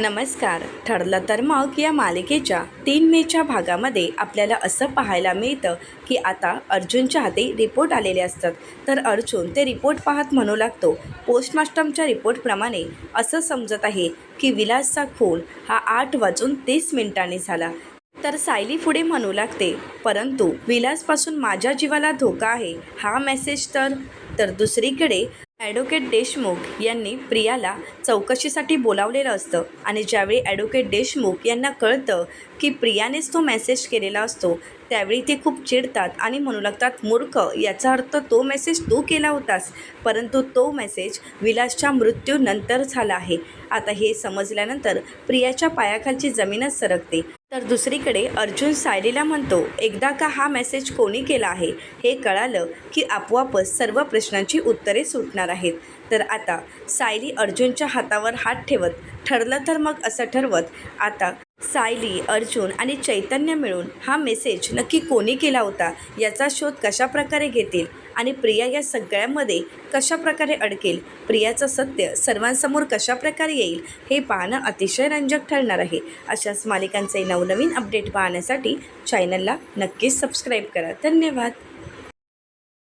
नमस्कार. ठरलं तर मग या मालिकेच्या तीन मेच्या भागामध्ये आपल्याला असं पाहायला मिळतं की आता अर्जुनच्या हाती रिपोर्ट आलेले असतात. तर अर्जुन ते रिपोर्ट पाहत म्हणू लागतो पोस्टमास्टरच्या रिपोर्टप्रमाणे असं समजत आहे की विलासचा खून हा आठ वाजून तीस मिनिटांनी झाला. तर सायली पुढे म्हणू लागते परंतु विलासपासून माझ्या जीवाला धोका आहे हा मेसेज तर तर दुसरीकडे ॲडव्होकेट देशमुख यांनी प्रियाला चौकशीसाठी बोलावलेलं असतं आणि ज्यावेळी ॲडव्होकेट देशमुख यांना कळतं की प्रियानेच तो मेसेज केलेला असतो त्यावेळी ते खूप चिडतात आणि म्हणू लागतात मूर्ख याचा अर्थ तो मेसेज तू केला होतास. परंतु तो मेसेज विलासच्या मृत्यूनंतर झाला आहे. आता हे समजल्यानंतर प्रियाच्या पायाखालची जमीनच सरकते. तर दुसरीकडे अर्जुन सायलीला म्हणतो एकदा का हा मेसेज कोणी केला आहे? हे कळालं की आपोआपच सर्व प्रश्नांची उत्तरे सुटणार आहेत. तर आता सायली अर्जुनच्या हातावर हात ठेवत ठरलं तर मग असं ठरवत. आता सायली अर्जुन आणि चैतन्य मिळून हा मेसेज नक्की कोणी केला होता याचा शोध कशाप्रकारे घेतील आणि प्रिया या सगळ्यामध्ये कशाप्रकारे अडकेल? प्रियाचं सत्य सर्वांसमोर कशाप्रकारे येईल हे पाहणं अतिशय रंजक ठरणार आहे. अशाच मालिकांचे नवनवीन अपडेट पाहण्यासाठी चॅनलला नक्कीच सबस्क्राईब करा. धन्यवाद.